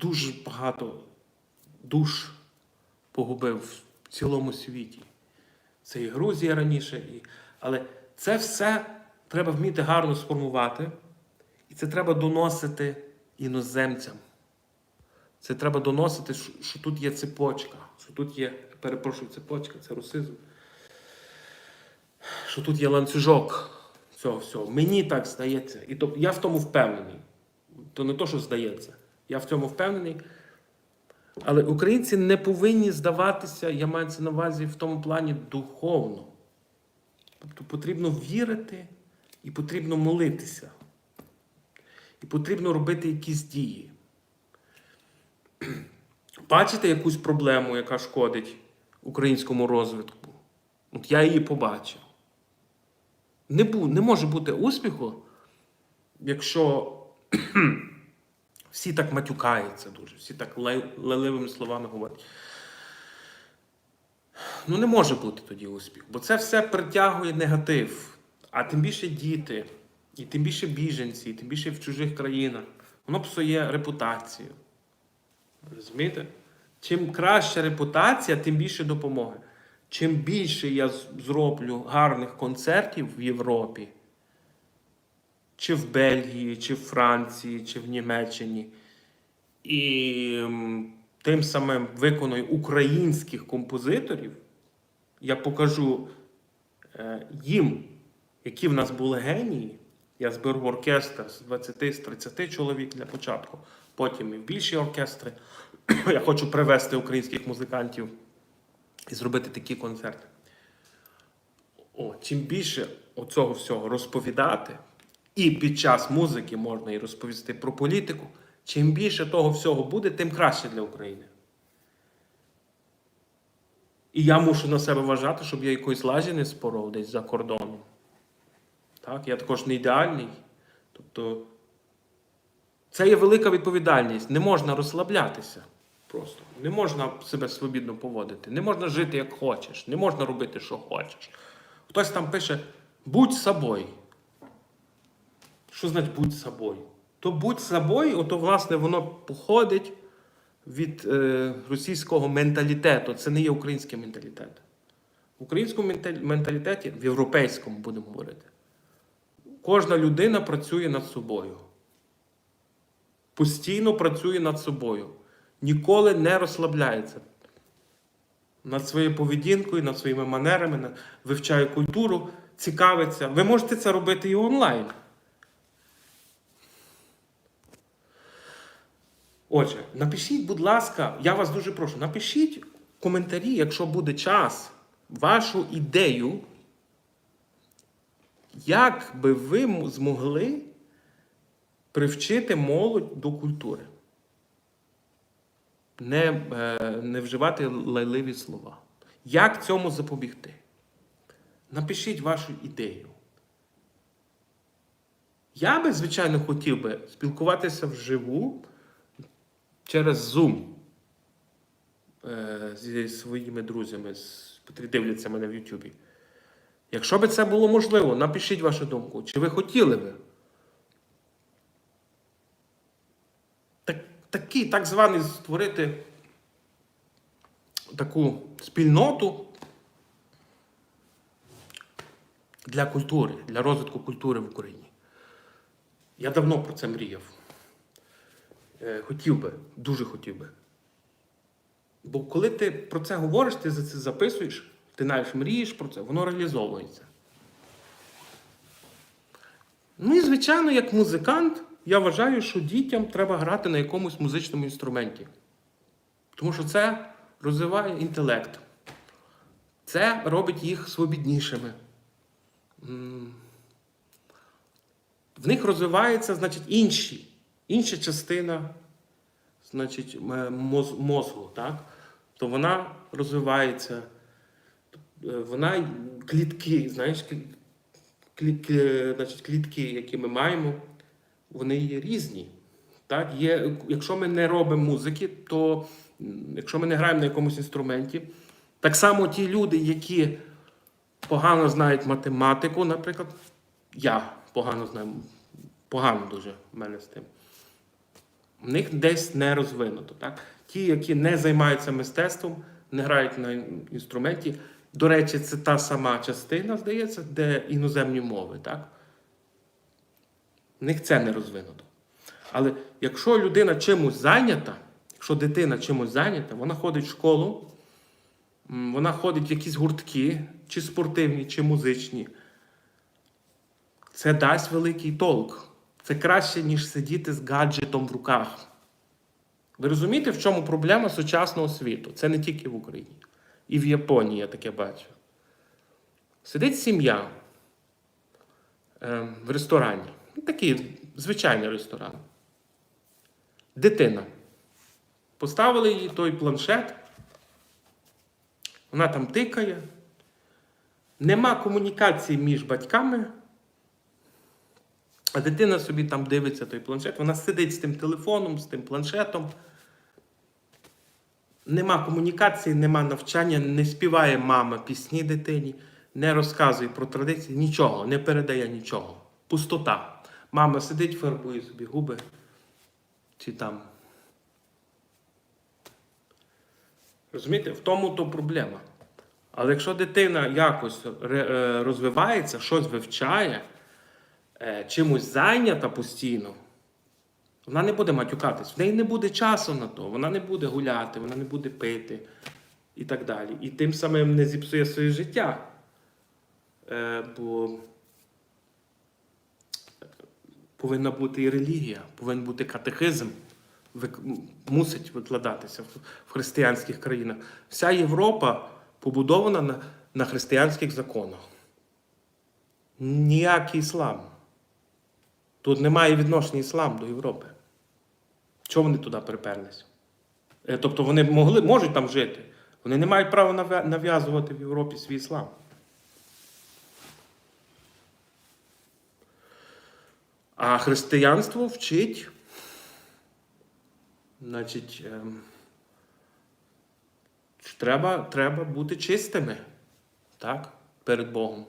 дуже багато душ погубив в цілому світі. Це і Грузія раніше, і... але це все треба вміти гарно сформувати, і це треба доносити іноземцям. Це треба доносити, що, тут є цепочка, що тут є, перепрошую, цепочка, це русизм. Що тут є ланцюжок цього всього. Мені так здається. І то, я в тому впевнений. То не то, що здається. Я в цьому впевнений. Але українці не повинні здаватися, я маю це на увазі в тому плані духовно. Тобто потрібно вірити і потрібно молитися. І потрібно робити якісь дії. Бачите якусь проблему, яка шкодить українському розвитку? От я її побачив. Не, бу, не може бути успіху, якщо всі так матюкаються дуже, всі так лай- словами говорять. Ну, не може бути тоді успіх, бо це все притягує негатив. А тим більше діти, і тим більше біженці, і тим більше в чужих країнах. Воно псує репутацію. Розумієте? Чим краща репутація, тим більше допомоги. Чим більше я зроблю гарних концертів в Європі, чи в Бельгії, чи в Франції, чи в Німеччині, і тим самим виконую українських композиторів, я покажу е, їм, які в нас були генії. Я зберу оркестр з 20-30 чоловік для початку, потім і в більші оркестри. Я хочу привезти українських музикантів і зробити такі концерти. О, чим більше оцього всього розповідати, і під час музики можна і розповісти про політику, чим більше того всього буде, тим краще для України. І я мушу на себе вважати, щоб я якоїсь лажі не споров десь за кордоном. Так? Я також не ідеальний. Тобто, це є велика відповідальність. Не можна розслаблятися просто. Не можна себе свобідно поводити. Не можна жити як хочеш, не можна робити, що хочеш. Хтось там пише: будь собою. Що значить будь собою? То будь собою, ото, власне, воно походить від е, російського менталітету. Це не є український менталітет. В українському менталітеті, в європейському будемо говорити, кожна людина працює над собою. Постійно працює над собою. Ніколи не розслабляється. Над своєю поведінкою, над своїми манерами, вивчає культуру, цікавиться. Ви можете це робити і онлайн. Отже, напишіть, будь ласка, я вас дуже прошу, напишіть в коментарі, якщо буде час, вашу ідею, як би ви змогли привчити молодь до культури. Не, е, не вживати лайливі слова. Як цьому запобігти? Напишіть вашу ідею. Я би, звичайно, хотів би спілкуватися вживу через Zoom е, зі своїми друзями, котрі дивляться мене в Ютубі. Якщо би це було можливо, напишіть вашу думку. Чи ви хотіли би? Так, такий так званий створити таку спільноту для культури, для розвитку культури в Україні. Я давно про це мріяв. Е, Хотів би, дуже хотів би. Бо коли ти про це говориш, ти за це записуєш, ти навіть мрієш про це, воно реалізовується. Ну і, звичайно, як музикант, я вважаю, що дітям треба грати на якомусь музичному інструменті. Тому що це розвиває інтелект. Це робить їх свобіднішими. В них розвивається, значить, інші, інша частина значить, м- мозку, так? то вона розвивається, Е, вона клітки, знаєш, клі- клі- клі- значить, клітки, які ми маємо, вони є різні. Так? Є, якщо ми не робимо музики, то якщо ми не граємо на якомусь інструменті, так само ті люди, які погано знають математику, наприклад, я погано знаю, погано дуже в мене з тим. В них десь не розвинуто. Так? Ті, які не займаються мистецтвом, не грають на інструменті. До речі, це та сама частина, здається, де іноземні мови. Так? В них це не розвинуто. Але якщо людина чимось зайнята, якщо дитина чимось зайнята, вона ходить в школу, вона ходить в якісь гуртки, чи спортивні, чи музичні, це дасть великий толк. Це краще, ніж сидіти з гаджетом в руках. Ви розумієте, в чому проблема сучасного світу? Це не тільки в Україні. І в Японії я таке бачу. Сидить сім'я е, в ресторані. Такий звичайний ресторан. Дитина. Поставили їй той планшет. Вона там тикає. Нема комунікації між батьками. А дитина собі там дивиться той планшет, вона сидить з тим телефоном, з тим планшетом. Нема комунікації, нема навчання, не співає мама пісні дитині, не розказує про традиції, нічого, не передає нічого. Пустота. Мама сидить, фарбує собі губи. Чи там. Розумієте, в тому то проблема. Але якщо дитина якось е, розвивається, щось вивчає, е, чимось зайнята постійно, вона не буде матюкатись. В неї не буде часу на то, вона не буде гуляти, вона не буде пити і так далі. І тим самим не зіпсує своє життя. Е, бо повинна бути і релігія, повинен бути катехизм, мусить викладатися в, християнських країнах. Вся Європа побудована на, на християнських законах. Ніякий іслам. Тут немає відношення іслам до Європи. Чого вони туди приперлись? Е, Тобто вони могли, можуть там жити. Вони не мають права нав'язувати в Європі свій іслам. А християнство вчить, значить, ем, треба, треба бути чистими так, перед Богом.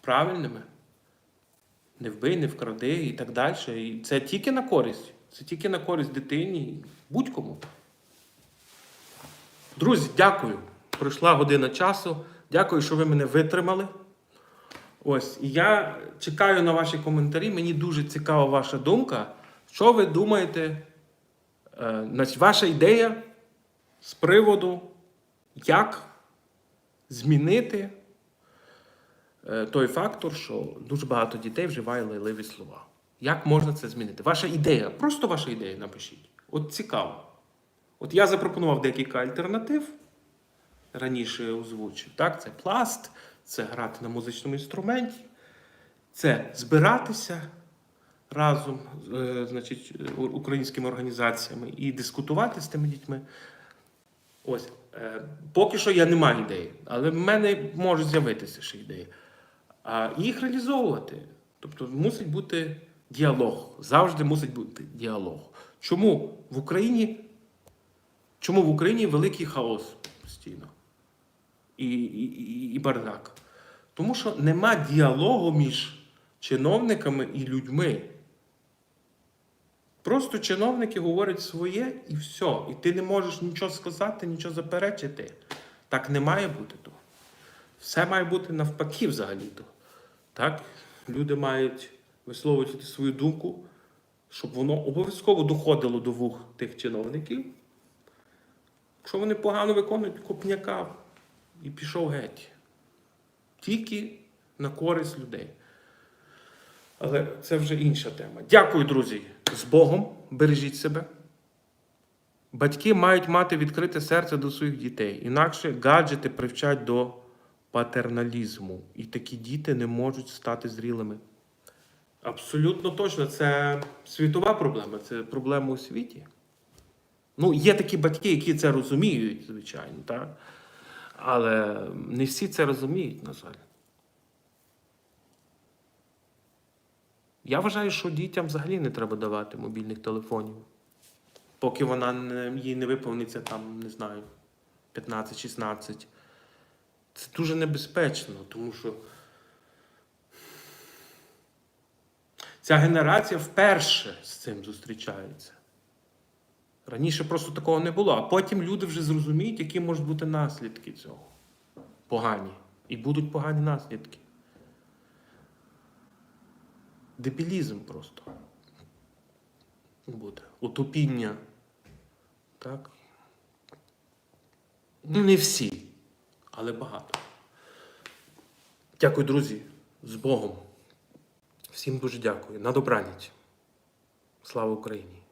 Правильними. Не вбий, не вкради і так далі. І це тільки на користь. Це тільки на користь дитині, будь-кому. Друзі, дякую. Пройшла година часу. Дякую, що ви мене витримали. Ось, і я чекаю на ваші коментарі. Мені дуже цікава ваша думка. Що ви думаєте? Е, значить, ваша ідея з приводу, як змінити той фактор, що дуже багато дітей вживає лайливі слова. Як можна це змінити? Ваша ідея, просто ваша ідея напишіть. От цікаво. От я запропонував декілька альтернатив, раніше озвучив. Так? Це пласт, це грати на музичному інструменті, це збиратися разом е, значить, е, українськими організаціями і дискутувати з тими дітьми. Ось. Е, поки що я не маю ідеї, але в мене можуть з'явитися ще ідеї. А їх реалізовувати. Тобто мусить бути діалог. Завжди мусить бути діалог. Чому в Україні? Чому в Україні великий хаос постійно? І, і, і, і бардак? Тому що нема діалогу між чиновниками і людьми. Просто чиновники говорять своє і все. І ти не можеш нічого сказати, нічого заперечити. Так не має бути того. Все має бути навпаки взагалі-то. Так? Люди мають висловлювати свою думку, щоб воно обов'язково доходило до вух тих чиновників. Якщо вони погано виконують копняка і пішов геть. Тільки на користь людей. Але це вже інша тема. Дякую, друзі. З Богом. Бережіть себе. Батьки мають мати відкрите серце до своїх дітей. Інакше гаджети привчать до патерналізму. І такі діти не можуть стати зрілими. Абсолютно точно, це світова проблема, це проблема у світі. Ну, є такі батьки, які це розуміють, звичайно, так? але не всі це розуміють, на жаль. Я вважаю, що дітям взагалі не треба давати мобільних телефонів, поки вона їй не виповниться там, не знаю, 15-16. Це дуже небезпечно, тому що Ця генерація вперше з цим зустрічається. Раніше просто такого не було, а потім люди вже зрозуміють, які можуть бути наслідки цього. Погані. І будуть погані наслідки. Дебілізм просто. Буде. Утопіння. Так? Ну, не всі, але багато. Дякую, друзі. З Богом. Всім дуже дякую. На добраніч. Слава Україні!